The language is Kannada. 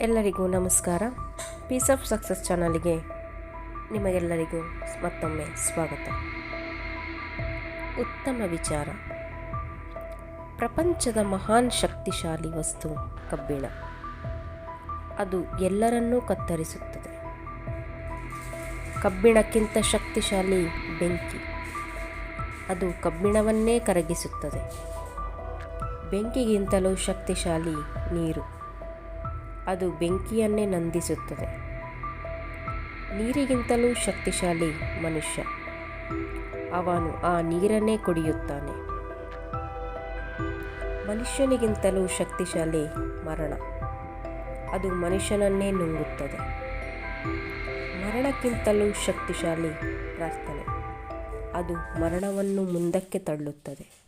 ಎಲ್ಲರಿಗೂ ನಮಸ್ಕಾರ. ಪೀಸ್ ಆಫ್ ಸಕ್ಸಸ್ ಚಾನಲ್ಗೆ ನಿಮಗೆಲ್ಲರಿಗೂ ಮತ್ತೊಮ್ಮೆ ಸ್ವಾಗತ. ಉತ್ತಮ ವಿಚಾರ. ಪ್ರಪಂಚದ ಮಹಾನ್ ಶಕ್ತಿಶಾಲಿ ವಸ್ತು ಕಬ್ಬಿಣ. ಅದು ಎಲ್ಲರನ್ನೂ ಕತ್ತರಿಸುತ್ತದೆ. ಕಬ್ಬಿಣಕ್ಕಿಂತ ಶಕ್ತಿಶಾಲಿ ಬೆಂಕಿ. ಅದು ಕಬ್ಬಿಣವನ್ನೇ ಕರಗಿಸುತ್ತದೆ. ಬೆಂಕಿಗಿಂತಲೂ ಶಕ್ತಿಶಾಲಿ ನೀರು. ಅದು ಬೆಂಕಿಯನ್ನೇ ನಂದಿಸುತ್ತದೆ. ನೀರಿಗಿಂತಲೂ ಶಕ್ತಿಶಾಲಿ ಮನುಷ್ಯ. ಅವನು ಆ ನೀರನ್ನೇ ಕುಡಿಯುತ್ತಾನೆ. ಮನುಷ್ಯನಿಗಿಂತಲೂ ಶಕ್ತಿಶಾಲಿ ಮರಣ. ಅದು ಮನುಷ್ಯನನ್ನೇ ನುಂಗುತ್ತದೆ. ಮರಣಕ್ಕಿಂತಲೂ ಶಕ್ತಿಶಾಲಿ ಪ್ರಾರ್ಥನೆ. ಅದು ಮರಣವನ್ನು ಮುಂದಕ್ಕೆ ತಳ್ಳುತ್ತದೆ.